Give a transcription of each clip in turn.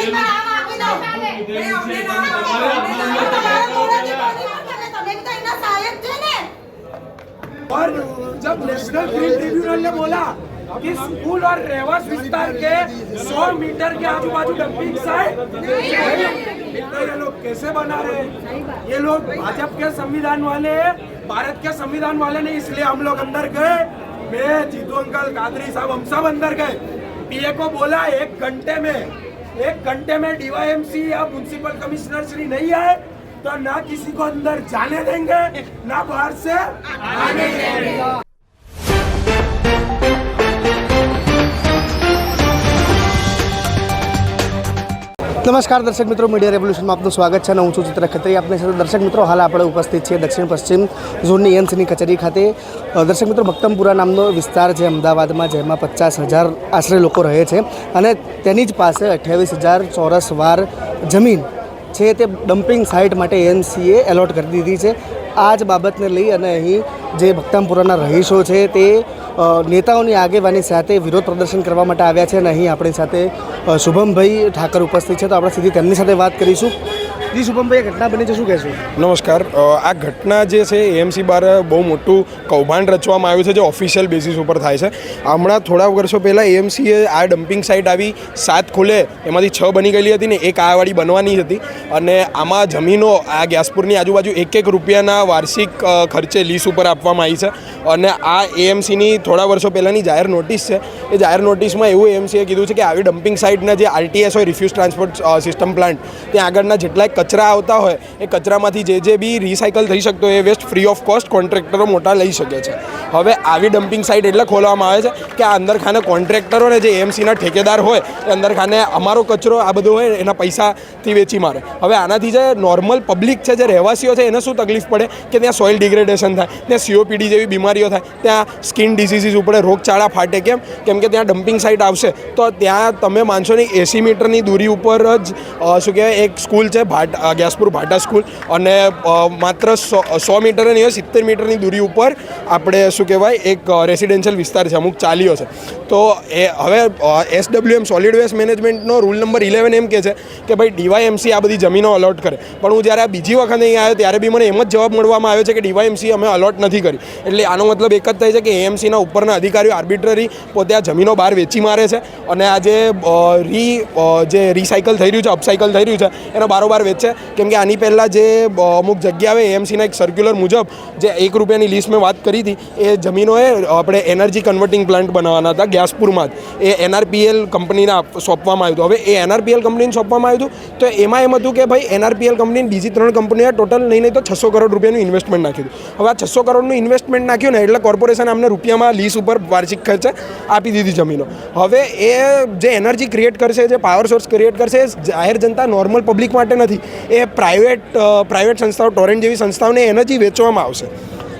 યાદીમાં નામ આપી દો. નહીં, અમને નામ આપો. તમારા અમને નામ આપો. મોઢેથી બોલી વાત કરે. તમે બી તો એના સાહેબ છો ને और जब नेशनल ग्रीन ट्रिब्यूनल ने बोला कि स्कूल और रहवास विस्तार के 100 मीटर के आजू बाजू डंपिंग साइट तो ये लोग कैसे बना रहे हैं ये लोग भाजपा के संविधान वाले हैं, भारत के संविधान वाले नहीं इसलिए हम लोग अंदर गए मैं जीतू अंकल कादरी साहब हम सब अंदर गए पीए को बोला एक घंटे में एक घंटे में डीवाईएमसी या म्युनिसिपल कमिश्नर श्री नहीं आए तो ना किसी को अंदर जाने देंगे ना बाहर से आने देंगे નમસ્કાર, દર્શક મિત્રો. મીડિયા રેવોલ્યુશનમાં આપનું સ્વાગત છે અને હું છું ચિત્ર ખત્રી. આપની સાથે દર્શક મિત્રો, હાલ આપણે ઉપસ્થિત છીએ દક્ષિણ પશ્ચિમ ઝોનની એમ્સની કચેરી ખાતે. દર્શક મિત્રો, ભક્તમપુરા નામનો વિસ્તાર છે અમદાવાદમાં, જેમાં પચાસ હજાર આશરે લોકો રહે છે અને તેની જ પાસે અઠ્યાવીસ હજાર ચોરસ વાર જમીન છે તે ડમ્પિંગ સાઇટ માટે એએમસીએ એલોટ કરી દીધી છે. આ જ બાબતને લઈ અને અહીં જે ભક્તામપુરાના રહીશો છે તે નેતાઓની આગેવાની સાથે વિરોધ પ્રદર્શન કરવા માટે આવ્યા છે અને અહીં આપણી સાથે શુભમભાઈ ઠાકર ઉપસ્થિત છે. તો આપણે સીધી તેમની સાથે વાત કરીશું. જી, શુભમભાઈ ઘટના બની છે, શું કહેશું? નમસ્કાર. આ ઘટના જે છે, એએમસી બાર બહુ મોટું કૌભાંડ રચવામાં આવ્યું છે, જે ઓફિશિયલ બેસિસ ઉપર થાય છે. હમણાં થોડા વર્ષો પહેલાં એએમસીએ આ ડમ્પિંગ સાઇટ આવી, સાત ખુલે, એમાંથી છ બની ગયેલી હતી ને એક આવાળી બનવાની હતી. અને આમાં જમીનો આ ગ્યાસપુરની આજુબાજુ એક એક રૂપિયાના વાર્ષિક ખર્ચે લીસ ઉપર આપવામાં આવી છે. અને આ એએમસીની થોડા વર્ષો પહેલાંની જાહેર નોટિસ છે એ જાહેર નોટિસમાં એવું એમસીએ કીધું છે કે આવી ડમ્પિંગ સાઇટના જે આરટીએસ હોય રિફ્યુઝ ટ્રાન્સપોર્ટ સિસ્ટમ પ્લાન્ટ ત્યાં આગળના જેટલા કચરા આવતા હોય, એ કચરામાંથી જે જે બી રિસાયકલ થઈ શકતો એ વેસ્ટ ફ્રી ઓફ કોસ્ટ કોન્ટ્રાક્ટરો મોટા લઈ શકે છે. હવે આવી ડમ્પિંગ સાઇટ એટલે ખોલવામાં આવે છે કે આ અંદર ખાને કોન્ટ્રાક્ટરો ને જે એમસીના ઠેકેદાર હોય, એ અંદર ખાને અમારો કચરો આ બધો હોય, એના પૈસાથી વેચી મારે. હવે આનાથી જે નોર્મલ પબ્લિક છે, જે રહેવાસીઓ છે, એને શું તકલીફ પડે? કે ત્યાં સોઇલ ડિગ્રેડેશન થાય, ત્યાં સીઓપીડી જેવી બીમારીઓ થાય, ત્યાં સ્કિન ડિસીઝીસ ઉપર રોગચાળા ફાટે કેમ? કેમ કે ત્યાં ડમ્પિંગ સાઇટ આવશે. તો ત્યાં તમે માનશો નહીં, એંસી મીટરની દૂરી ઉપર જ શું કહેવાય, એક સ્કૂલ છે, ભાટ ગ્યાસપુર ભાટા સ્કૂલ અને માત્ર સો સો મીટર નહીં સિત્તેર મીટરની દૂરી ઉપર આપણે શું કહેવાય, એક રેસિડેન્શિયલ વિસ્તાર છે, અમુક ચાલીઓ છે. તો એ, હવે એસડબ્લ્યુએમ સોલિડ વેસ્ટ મેનેજમેન્ટનો રૂલ નંબર ઇલેવન એમ કહે છે કે ભાઈ ડીવાયએમસી આ બધી જમીનો અલોટ કરે. પણ હું જ્યારે આ બીજી વખત અહીં આવ્યો ત્યારે બી મને એમ જ જવાબ મળવામાં આવ્યો છે કે ડીવાયએમસી અમે અલોટ નથી કરી. એટલે આનો મતલબ એક જ થાય છે કે એએમસીના ઉપરના અધિકારીઓ આર્બિટ્રરી પોતે આ જમીનો બહાર વેચી મારે છે અને આ જે રી જે રિસાયકલ થઈ રહ્યું છે અપસાયકલ થઈ રહ્યું છે, એનો બારોબાર વેચે. કેમ કે આની પહેલાં જે અમુક જગ્યાએ એએમસીના એક સર્ક્યુલર મુજબ જે એક રૂપિયાની લિસ્ટ મેં વાત કરી હતી, એ જમીનોએ આપણે એનર્જી કન્વર્ટિંગ પ્લાન્ટ બનાવવાના હતા ગ્યાસપુરમાં જ. એ એનઆરપીએલ કંપનીને સોંપવામાં આવ્યું હતું. હવે એ એનઆરપીએલ કંપનીને સોંપવામાં આવ્યું હતું, તો એમાં એમ હતું કે ભાઈ એનઆરપીએલ કંપની બીજી ત્રણ કંપનીએ ટોટલ નહીં નહીં તો છસો કરોડ રૂપિયાનું ઇન્વેસ્ટમેન્ટ નાખ્યું હતું. હવે આ છસો કરોડનું ઇન્વેસ્ટમેન્ટ નાખ્યું ને એટલે કોર્પોરેશન અમને રૂપિયામાં લીસ ઉપર વાર્ષિક ખર્ચે આપી દીધી જમીનો. હવે એ જે એનર્જી ક્રિએટ કરશે, જે પાવર સોર્સ ક્રિએટ કરશે, એ જાહેર જનતા નોર્મલ પબ્લિક માટે નથી. એ પ્રાઇવેટ પ્રાઇવેટ સંસ્થાઓ, ટોરેન્ટ જેવી સંસ્થાઓને એનર્જી વેચવામાં આવશે.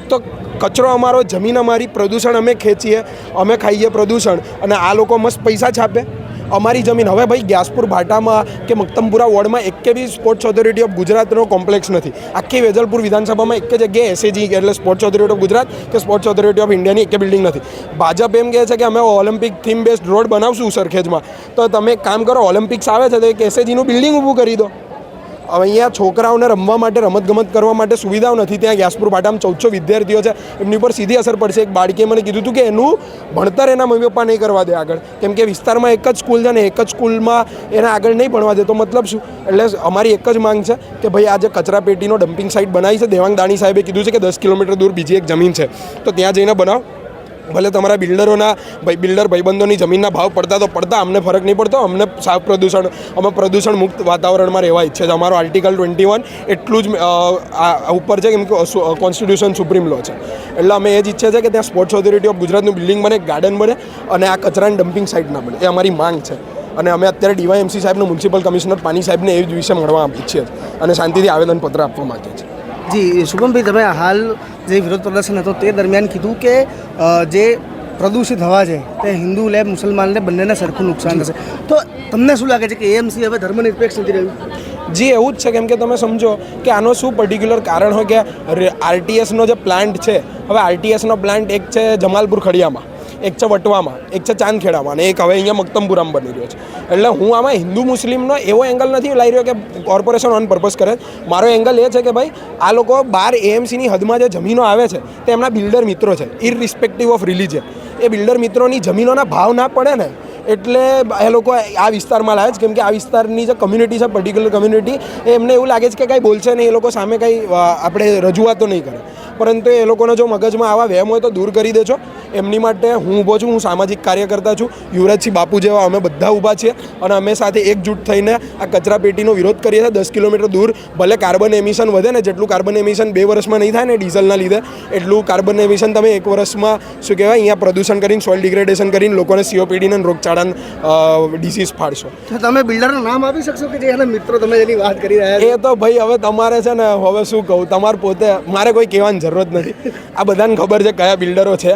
તો કચરો અમારો, જમીન અમારી, પ્રદૂષણ અમે ખેંચીએ, અમે ખાઈએ પ્રદૂષણ. અને આ લોકો મસ્ત પૈસા છાપે અમારી જમીન, હવે ભાઈ ગ્યાસપુર ભાટામાં કે મક્તમપુરા વોર્ડમાં એકે બી સ્પોર્ટ્સ ઓથોરિટી ઓફ ગુજરાતનો કોમ્પ્લેક્સ નથી. આખી વેજલપુર વિધાનસભામાં એક જગ્યાએ એસએજી એટલે સ્પોર્ટ્સ ઓથોરિટી ઓફ ગુજરાત કે સ્પોર્ટ્સ ઓથોરિટી ઓફ ઇન્ડિયાની એક બિલ્ડિંગ નથી. ભાજપ એમ કહે છે કે અમે ઓલિમ્પિક થીમ બેસ્ડ રોડ બનાવશું સરખેજમાં. તો તમે કામ કરો, ઓલિમ્પિક્સ આવે છે તો એક એસએજીનું બિલ્ડિંગ ઊભું કરી દો. અહીંયા છોકરાઓને રમવા માટે, રમતગમત કરવા માટે સુવિધાઓ નથી. ત્યાં ગ્યાસપુર ભાટામાં ચૌદસો વિદ્યાર્થીઓ છે. એમની ઉપર સીધી અસર પડશે. એક બાળકીએ મને કીધું હતું કે એનું ભણતર એના મમ્મી પપ્પા નહીં કરવા દે આગળ. કેમ કે વિસ્તારમાં એક જ સ્કૂલ છે ને એક જ સ્કૂલમાં એને આગળ નહીં ભણવા દે. તો મતલબ શું? એટલે અમારી એક જ માંગ છે કે ભાઈ આ જે કચરા પેટીનો ડમ્પિંગ સાઇટ બનાવી છે, દેવાંગ દાણી સાહેબે કીધું છે કે દસ કિલોમીટર દૂર બીજી એક જમીન છે. તો ત્યાં જઈને બનાવો. ભલે તમારા બિલ્ડરોના બિલ્ડર ભાઈબંધોની જમીનના ભાવ પડતા તો પડતા, અમને ફરક નહીં પડતો, અમને સાફ પ્રદૂષણ, અમે પ્રદૂષણ મુક્ત વાતાવરણમાં રહેવા ઈચ્છે છે. અમારો આર્ટિકલ ટ્વેન્ટી વન એટલું જ ઉપર છે કેમ કે કોન્સ્ટિટ્યુશન સુપ્રીમ લો છે. એટલે અમે એ જ ઈચ્છે છે કે ત્યાં સ્પોર્ટ્સ ઓથોરિટી ઓફ ગુજરાતનું બિલ્ડિંગ બને, ગાર્ડન બને અને આ કચરાની ડમ્પિંગ સાઇટ ના બને. એ અમારી માંગ છે. અને અમે અત્યારે ડીવાયએમસી સાહેબને, મ્યુનિસિપલ કમિશનર પાણી સાહેબને એ વિશે મળવા ઈચ્છીએ છીએ અને શાંતિથી આવેદનપત્ર આપવા માગીએ છીએ. જી, શુભમભાઈ, તમે હાલ જે વિરોધ પ્રદર્શન હતો તે દરમિયાન કીધું કે જે પ્રદૂષિત હવા છે તે હિન્દુ લે મુસલમાનને બંનેને સરખું નુકસાન થશે. તો તમને શું લાગે છે કે એએમસી હવે ધર્મનિરપેક્ષ નથી રહ્યું? જી, એવું જ છે કેમ કે તમે સમજો કે આનો શું પર્ટિક્યુલર કારણ હોય કે આરટીએસનો જે પ્લાન્ટ છે, હવે આરટીએસનો પ્લાન્ટ એક છે જમાલપુર ખડિયામાં. એક છે વટવામાં, એક છે ચાંદખેડામાં અને એક હવે અહીંયા મક્તમપુરામાં બની રહ્યો છે. એટલે હું આમાં હિન્દુ મુસ્લિમનો એવો એંગલ નથી લાવી રહ્યો કે કોર્પોરેશન ઓન પર્પઝ કરે. મારો એંગલ એ છે કે ભાઈ, આ લોકો બાર એએમસીની હદમાં જે જમીનો આવે છે, તે એમના બિલ્ડર મિત્રો છે ઇરરિસ્પેક્ટિવ ઓફ રિલિજન એ બિલ્ડર મિત્રોની જમીનોના ભાવ ના પડે ને, એટલે એ લોકો આ વિસ્તારમાં લાવે છે. કેમ કે આ વિસ્તારની જે કમ્યુનિટી છે પર્ટિક્યુલર કમ્યુનિટી એમને એવું લાગે છે કે કાંઈ બોલશે નહીં, એ લોકો સામે કંઈ આપણે રજૂઆતો નહીં કરે. પરંતુ એ લોકોને જો મગજમાં આવા વહેમ હોય તો દૂર કરી દેજો. એમની માટે હું ઊભો છું હું સામાજિક કાર્યકર્તા છું. યુવરાજસિંહ બાપુ જેવા અમે બધા ઊભા છીએ અને અમે સાથે એકજૂટ થઈને આ કચરાપેટીનો વિરોધ કરીએ છીએ. દસ કિલોમીટર દૂર ભલે કાર્બન એમિશન વધે ને જેટલું કાર્બન એમિશન બે વર્ષમાં નહીં થાય ને ડીઝલના લીધે એટલું કાર્બન એમિશન તમે એક વર્ષમાં શું કહેવાય અહીંયા પ્રદૂષણ કરીને સોઇલ ડિગ્રેડેશન કરીને લોકોને સીઓપીડીને રોગચાળા ડિસીઝ ફાડશો. તમે બિલ્ડરનું નામ આપી શકશો કે જે એના મિત્રો તમે જેની વાત કરી રહ્યા એ તો ભાઈ હવે તમારે છે ને હવે શું કહું તમારે પોતે મારે કોઈ કહેવાની જરૂરત નથી. આ બધાને ખબર છે કયા બિલ્ડરો છે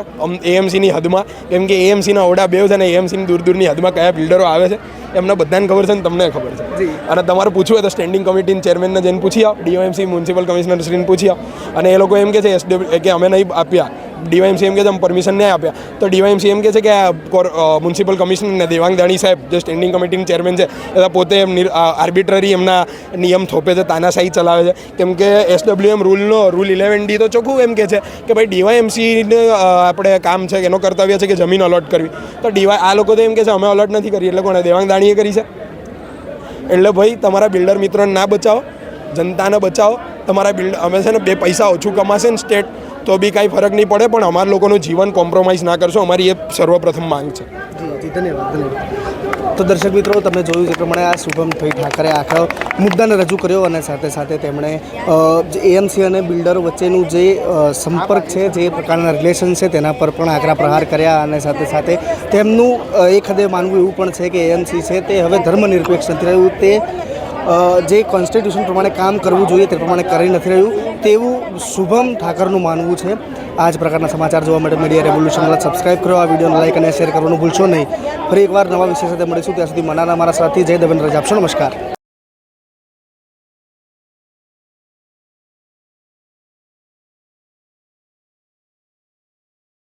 એએમસીની હદમાં. કેમ કે એએમસીના ઓડા બેવ છે અને એએમસીની દૂર દૂરની હદમાં કયા બિલ્ડરો આવે છે એમને બધાને ખબર છે ને તમને ખબર છે. અને તમારે પૂછવું હોય તો સ્ટેન્ડિંગ કમિટીના ચેરમેનને જઈને પૂછી આવો ડીઓએમસી મ્યુનિસિપલ કમિશનર શ્રીને પૂછી આવો. અને એ લોકો એમ કે છે એસડબ્લ્યુ કે અમે નહીં આપ્યા. ડીવાયએમસી એમ કે છે પરમિશન નહીં આપ્યા. તો ડીવાયએમસી એમ કે છે કે મ્યુનિસિપલ કમિશનર ને દેવાંગ દાણી સાહેબ, જે સ્ટેન્ડિંગ કમિટીના ચેરમેન છે એ પોતે આર્બિટ્રરી એમના નિયમ થોપે છે, તાનાશાહી ચલાવે છે. કેમ કે એસડબ્લ્યુએમ રૂલનો રૂલ ઇલેવન ડી તો ચોખ્ખું એમ કે છે કે ભાઈ ડીવાયએમસીને આપણે કામ છે એનો કર્તવ્ય છે કે જમીન અલોટ કરવી. તો ડીવાય, આ લોકો તો એમ કે છે અમે અલોટ નથી કરી, એટલે કોણે? દેવાંગ દાણીએ કરી છે. એટલે ભાઈ તમારા બિલ્ડર મિત્રોને ના બચાવો, જનતાને બચાવો. તમારા બિલ્ડ અમે છે ને બે પૈસા ઓછું કમાશે ને સ્ટેટ તો બી કાંઈ ફરક નહીં પડે, પણ અમારા લોકોનું જીવન કોમ્પ્રોમાઇઝ ના કરશો, અમારી એ સર્વપ્રથમ માંગ છે. ધન્યવાદ ધન્યવાદ. તો દર્શક મિત્રો, તમે જોયું છે પ્રમાણે આ શુભમભાઈ ઠાકરે આખો મુદ્દાને રજૂ કર્યો અને સાથે સાથે તેમણે એએમસી અને બિલ્ડરો વચ્ચેનું જે સંપર્ક છે, જે પ્રકારના રિલેશન છે, તેના પર પણ આકરા પ્રહાર કર્યા અને સાથે સાથે તેમનું એક હદે માનવું એવું પણ છે કે એએમસી છે તે હવે ધર્મનિરપેક્ષ નથી રહ્યું. તે જે કોન્સ્ટિટ્યુશન પ્રમાણે કામ કરવું જોઈએ તે પ્રમાણે કરી નથી રહ્યું, તેવું શુભમ ઠાકરનું માનવું છે. આ જ પ્રકારના સમાચાર જોવા માટે મીડિયા રેવોલ્યુશનને સબસ્ક્રાઇબ કરો, આ વિડીયોને લાઇક અને શેર કરવાનું ભૂલશો નહીં. ફરી એકવાર નવા વિષય સાથે મળીશું, ત્યાં સુધી મનાના મારા સાથી જય દેવેન્દ્ર આપશો નમસ્કાર.